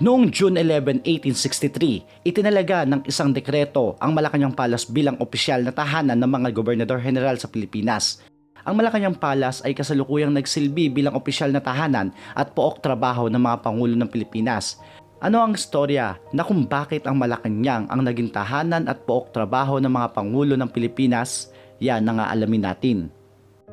Noong June 11, 1863, itinalaga ng isang dekreto ang Malacanang Palace bilang opisyal na tahanan ng mga gobernador-general sa Pilipinas. Ang Malacanang Palace ay kasalukuyang nagsilbi bilang opisyal na tahanan at pook trabaho ng mga pangulo ng Pilipinas. Ano ang istorya na kung bakit ang Malacanang ang naging tahanan at pook trabaho ng mga pangulo ng Pilipinas? Yan ang aalamin natin.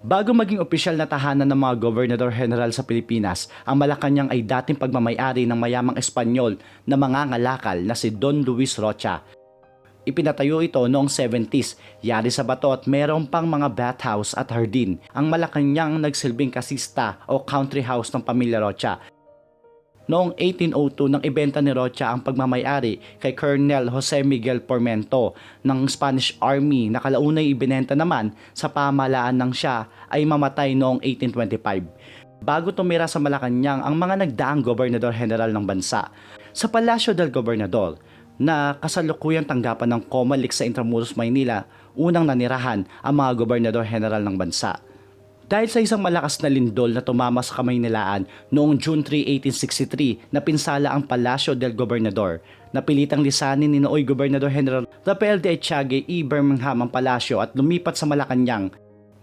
Bago maging opisyal na tahanan ng mga gobernador-general sa Pilipinas, ang Malacanang ay dating pagmamayari ng mayamang Espanyol na mga ngalakal na si Don Luis Rocha. Ipinatayo ito noong 70s, yari sa bato at meron pang mga bathhouse at hardin. Ang Malacanang nagsilbing kasista o country house ng pamilya Rocha Noong 1802 nang ibenta ni Rocha ang pagmamayari kay Colonel Jose Miguel Pormento ng Spanish Army na kalaunay ibinenta naman sa pamahalaan ng siya ay mamatay noong 1825. Bago tumira sa Malacanang ang mga nagdaang gobernador-general ng bansa. Sa Palasyo del Gobernador, na kasalukuyang tanggapan ng Comelec sa Intramuros, Maynila, unang nanirahan ang mga gobernador-general ng bansa. Dahil sa isang malakas na lindol na tumama sa Kamaynilaan noong June 3, 1863 na pinsala ang Palasyo del Gobernador, napilitang lisanin ni Nooy Gobernador General Rafael de Echagüe E. Birmingham ang palasyo at lumipat sa Malacanang.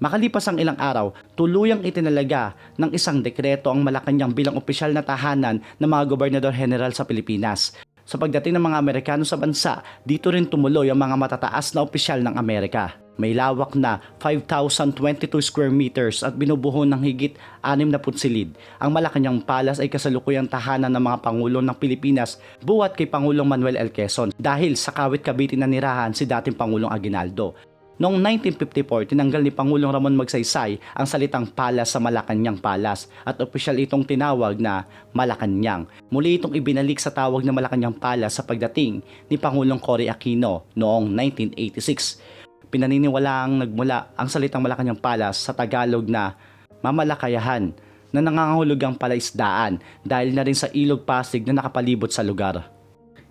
Makalipas ang ilang araw, tuluyang itinalaga ng isang dekreto ang Malacanang bilang opisyal na tahanan ng mga Gobernador General sa Pilipinas. Sa pagdating ng mga Amerikano sa bansa, dito rin tumuloy ang mga matataas na opisyal ng Amerika. May lawak na 5,022 square meters at binubuo ng higit 60 silid. Ang Malacanang Palace ay kasalukuyang tahanan ng mga Pangulo ng Pilipinas buwat kay Pangulong Manuel L. Quezon dahil sa kawit Cavite na nirahan si dating Pangulong Aguinaldo. Noong 1954, tinanggal ni Pangulong Ramon Magsaysay ang salitang Palace sa Malacanang Palace at opisyal itong tinawag na Malacanang. Muli itong ibinalik sa tawag na Malacanang Palace sa pagdating ni Pangulong Cory Aquino noong 1986 pinaniniwalaang nagmula ang salitang Malacanang Palace sa Tagalog na mamalakayahan na nangangahulugang palaisdaan dahil na rin sa ilog Pasig na nakapalibot sa lugar.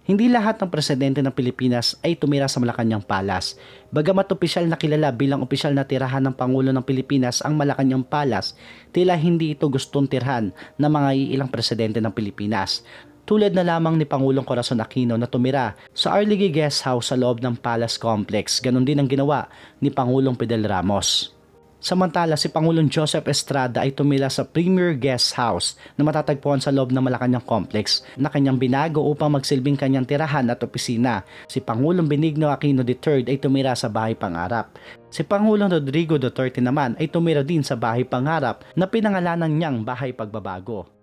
Hindi lahat ng presidente ng Pilipinas ay tumira sa Malacanang Palace. Bagamat opisyal na kilala bilang opisyal na tirahan ng Pangulo ng Pilipinas ang Malacanang Palace, tila hindi ito gustong tirhan ng mga iilang presidente ng Pilipinas tulad na lamang ni Pangulong Corazon Aquino na tumira sa Arligay Guest House sa loob ng Palace Complex. Ganon din ang ginawa ni Pangulong Fidel Ramos. Samantala, si Pangulong Joseph Estrada ay tumila sa Premier Guest House na matatagpuan sa loob ng Malacanang Complex na kanyang binago upang magsilbing kanyang tirahan at opisina. Si Pangulong Benigno Aquino III ay tumira sa Bahay Pangarap. Si Pangulong Rodrigo Duterte naman ay tumira din sa Bahay Pangarap na pinangalanan niyang Bahay Pagbabago.